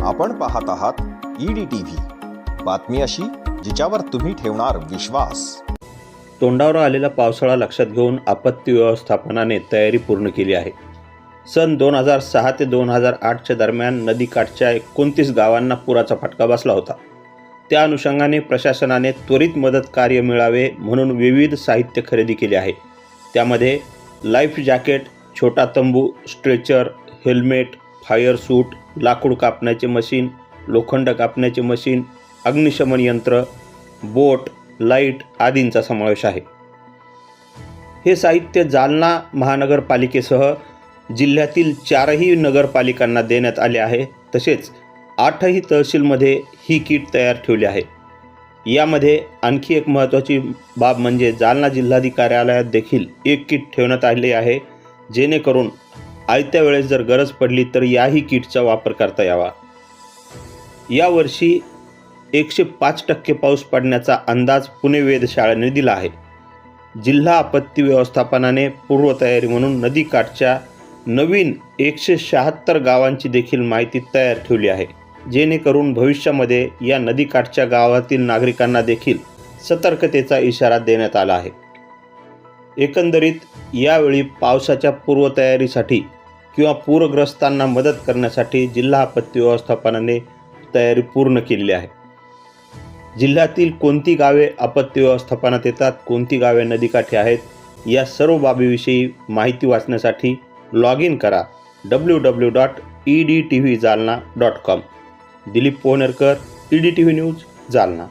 आपण पाहत आहात ईडी टीव्ही बातमी अशी जिच्यावर तुम्ही ठेवणार विश्वास. तोंडावर आलेला पावसाळा लक्षात घेऊन आपत्ती व्यवस्थापनाने तयारी पूर्ण केली आहे. सन दोन हजार सहा ते दोन हजार आठच्या दरम्यान नदीकाठच्या एकोणतीस गावांना पुराचा फटका बसला होता. त्या अनुषंगाने प्रशासनाने त्वरित मदत कार्य मिळावे म्हणून विविध साहित्य खरेदी केले आहे. त्यामध्ये लाईफ जॅकेट छोटा तंबू स्ट्रेचर हेल्मेट फायर सूट लाकूड कापण्याचे मशीन लोखंड कापण्याचे मशीन अग्निशमन यंत्र बोट लाइट आदींचा समावेश आहे. हे साहित्य जालना महानगरपालिकेसह जिल्ह्यातील चारही नगरपालिकांना देण्यात आले आहे. तसेच आठही तहसीलमध्ये ही किट तयार ठेवली आहे. यामध्ये आणखी एक महत्त्वाची बाब म्हणजे जालना जिल्हाधिकार्यालयात देखील एक किट ठेवण्यात आले आहे. जेणेकरून आयत्या वेळेस जर गरज पडली तर याही किटचा वापर करता यावा. यावर्षी एकशे पाच टक्के पाऊस पडण्याचा अंदाज पुणे वेधशाळेने दिला आहे. जिल्हा आपत्ती व्यवस्थापनाने पूर्वतयारी म्हणून नदीकाठच्या नवीन एकशे शहात्तर गावांची देखील माहिती तयार ठेवली आहे. जेणेकरून भविष्यामध्ये या नदीकाठच्या गावातील नागरिकांना देखील सतर्कतेचा इशारा देण्यात आला आहे. एकंदरीत यावेळी पावसाच्या पूर्वतयारीसाठी किंवा पूरग्रस्तांना मदत करण्यासाठी जिल्हा आपत्ती व्यवस्थापनाने तयारी पूर्ण केलेली आहे. जिल्ह्यातील कोणती गावे आपत्ती व्यवस्थापनात येतात कोणती गावे नदीकाठी आहेत या सर्व बाबीविषयी माहिती वाचण्यासाठी लॉग इन करा W W dot E D T V Jalna dot com Dilip Pohnerkar E D T V news Jalna.